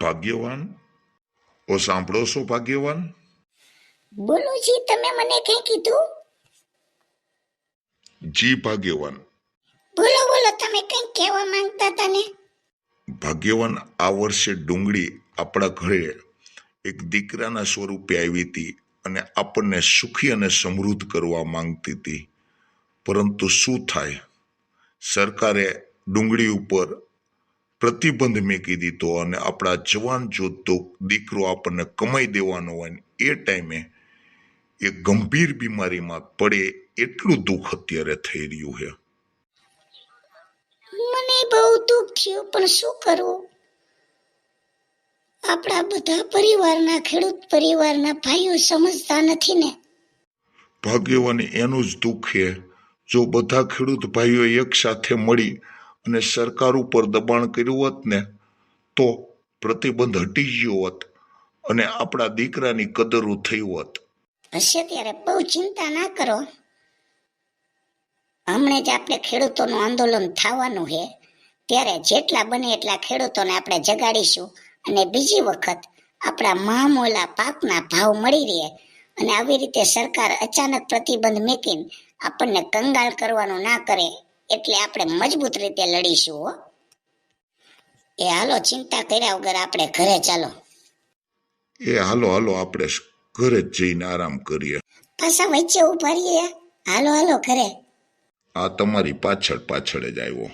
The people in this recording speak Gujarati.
ભાગ્યવાન? ઓ સાંભળો છો ભાગ્યવાન? બોલુજી તમે મને કઈ કીધું? જી ભાગ્યવાન. બોલો બોલો તમે કઈ કહેવા માંગતા હતા ને? ભાગ્યવાન આ વર્ષે ડુંગળી આપણા ઘરે એક દીકરાના સ્વરૂપે આવી હતી અને આપણને સુખી અને સમૃદ્ધ કરવા માંગતી હતી. પરંતુ શું થાય? સરકારે ડુંગળી ઉપર પ્રતિબંધ મૂકી દીધો અને આપણા જવાન જોતો દીકરો આપણને કમાઈ દેવાનો હોય એ ટાઈમે એ ગંભીર બીમારીમાં પડે એટલું દુઃખ અત્યારે થઈ રહ્યું છે. મને બહુ દુઃખ થયું પણ શું કરવું? આપણા બધા પરિવારના ખેડૂત પરિવારના ભાઈઓ સમજતા નથી ને. ભાગ્યવાન એનું જ દુઃખ છે. જો બધા ખેડૂત ભાઈઓ એક સાથે મળી અને સરકાર ઉપર દબાણ કર્યું હોત ને, તો પ્રતિબંધ હટી ગયો હોત અને આપણા દીકરાની કદરું થઈ હોત. હશે ત્યારે બહુ ચિંતા ના કરો. હમણે જ આપણે ખેડૂતોનું આંદોલન થવાનું છે. ત્યારે જેટલા બને એટલા ખેડૂતોને આપણે જગાડીશું અને બીજી વખત આપણા મહામોલા પાકના ભાવ મળી રહે અને આવી રીતે સરકાર અચાનક પ્રતિબંધ મૂકીને આપણને કંગાલ કરવાનું ના કરે. એટલે આપણે મજબૂત રીતે લડીશું હો. એ હાલો ચિંતા કર્યા વગર આપણે ઘરે ચાલો. એ હાલો હાલો આપણે ઘરે જ જઈને આરામ કરીએ. પાછા વચ્ચે ઊભા રહીએ. હાલો હાલો ઘરે. આ તમારી પાછળ પાછળ જ આવ્યો.